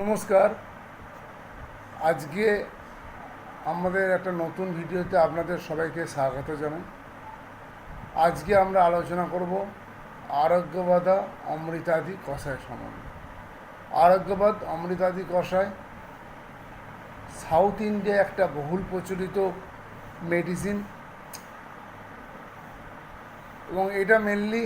নমস্কার। আজকে আমাদের একটা নতুন ভিডিওতে আপনাদের সবাইকে স্বাগত জানাই। আজকে আমরা আলোচনা করব আরোগ্যবাদা অমৃতাদি কষায় সম্বন্ধে। আরোগ্যবাদ অমৃতাদি কষায় সাউথ ইন্ডিয়া একটা বহুল প্রচলিত মেডিসিন এবং এটা মেনলি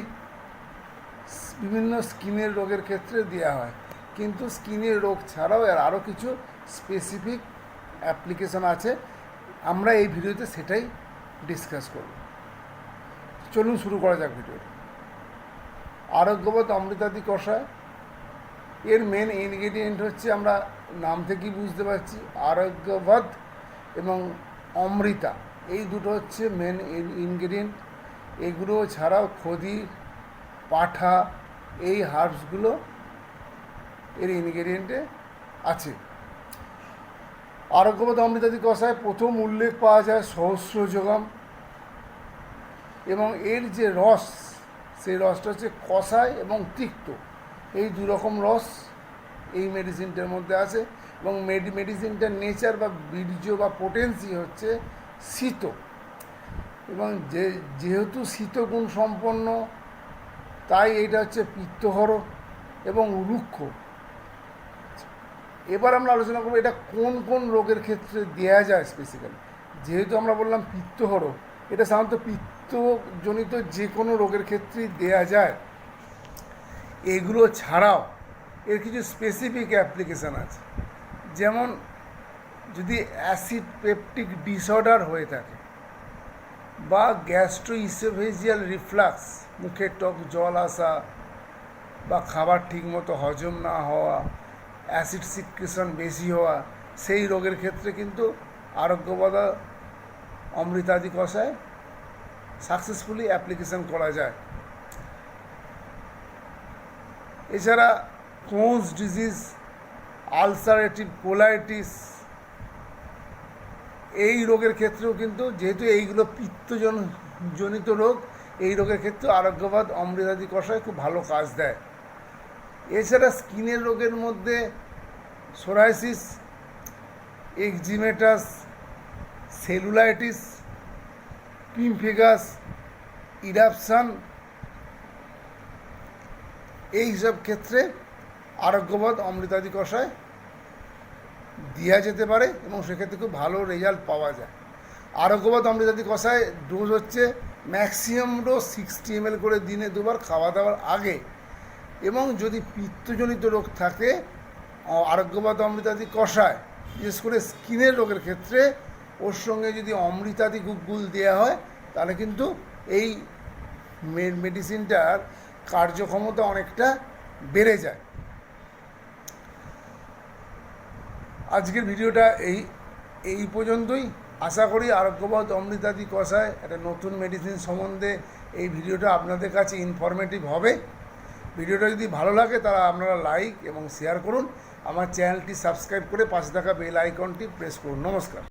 বিভিন্ন স্কিনের রোগের ক্ষেত্রে দেওয়া হয়। কিন্তু স্কিনের রোগ ছাড়াও এর আরও কিছু স্পেসিফিক অ্যাপ্লিকেশন আছে। আমরা এই ভিডিওতে সেটাই ডিসকাস করব। চলুন শুরু করা যাক ভিডিওটা। আরোগ্যবোধ অমৃতাদি কষায়। এর মেন ইনগ্রেডিয়েন্ট হচ্ছে আমরা নাম থেকেই বুঝতে পারছি আরোগ্যবাদ এবং অমৃতা। এই দুটো হচ্ছে মেন ইনগ্রেডিয়েন্ট এগুলো ছাড়াও খদি পাঠা, এই হার্বসগুলো এর ইনগ্রেডিয়েন্টে আছে। আরোগ্যবোধ অমৃতাদি কষায় প্রথম উল্লেখ পাওয়া যায় সহস্র যোগাম এবং এর যে রস, সেই রসটা হচ্ছে কষায় এবং তিক্ত। এই দু রকম রস এই মেডিসিনটার মধ্যে আছে এবং মেডি মেডিসিনটার নেচার বা বীর্য বা পোটেন্সি হচ্ছে শীত। এবং যে, যেহেতু শীতগুণ সম্পন্ন, তাই এটা হচ্ছে পিত্তহর এবং রুক্ষ। এবার আমরা আলোচনা করব এটা কোন কোন রোগের ক্ষেত্রে দেয়া যায় স্পেসিক্যালি যেহেতু আমরা বললাম পিত্তহর, এটা সাধারণত পিত্তজনিত যে কোনো রোগের ক্ষেত্রেই দেয়া যায়। এগুলো ছাড়াও এর কিছু স্পেসিফিক অ্যাপ্লিকেশান আছে। যেমন যদি অ্যাসিড পেপটিক ডিসঅর্ডার হয়ে থাকে বা গ্যাস্ট্রো ইসোভেজিয়াল রিফ্লাক্স মুখে টক জল আসা বা খাবার ঠিকমতো হজম না হওয়া অ্যাসিড সিক্রেশন বেশি হওয়া, সেই রোগের ক্ষেত্রে কিন্তু আরোগ্যবাদা অমৃতাদি কষায় সাকসেসফুলি অ্যাপ্লিকেশন করা যায়। এছাড়া ক্রোনস ডিজিজ আলসারেটিভ কোলাইটিস এই রোগের ক্ষেত্রেও কিন্তু যেহেতু এইগুলো পিত্তজন জনিত রোগ, এই রোগের ক্ষেত্রে আরোগ্যবাদ অমৃতাদি কষায় খুব ভালো কাজ দেয়। এছাড়া স্কিনের রোগের মধ্যে psoriasis eczematous cellulitis, pemphigus, eruption এই সব ক্ষেত্রে আরোগ্যবোধ অমৃতাদি কষায় দেওয়া যেতে পারে এবং সেক্ষেত্রে খুব ভালো রেজাল্ট পাওয়া যায়। আরোগ্যবোধ অমৃতাদি কষায় ডোজ হচ্ছে ম্যাক্সিমাম ডোজ সিক্সটি এম করে দিনে দুবার খাওয়া দাওয়ার আগে এবং যদি পিত্তজনিত রোগ থাকে আরোগ্যবাদ অমৃতাদি কষায়। বিশেষ করে স্কিনের রোগের ক্ষেত্রে ওর সঙ্গে যদি অমৃতাদি গুগগুল দেওয়া হয়, তাহলে কিন্তু এই মেডিসিনটার কার্যক্ষমতা অনেকটা বেড়ে যায়। আজকের ভিডিওটা এই এই পর্যন্তই। আশা করি আরোগ্যবাদ অমৃতাদি কষায় একটা নতুন মেডিসিন সম্বন্ধে এই ভিডিওটা আপনাদের কাছে ইনফরমেটিভ হবে। ভিডিওটা যদি ভালো লাগে তারা আপনারা লাইক এবং শেয়ার করুন। আমার চ্যানেলটি সাবস্ক্রাইব করে পাশে থাকা বেল আইকনটি প্রেস করুন। নমস্কার।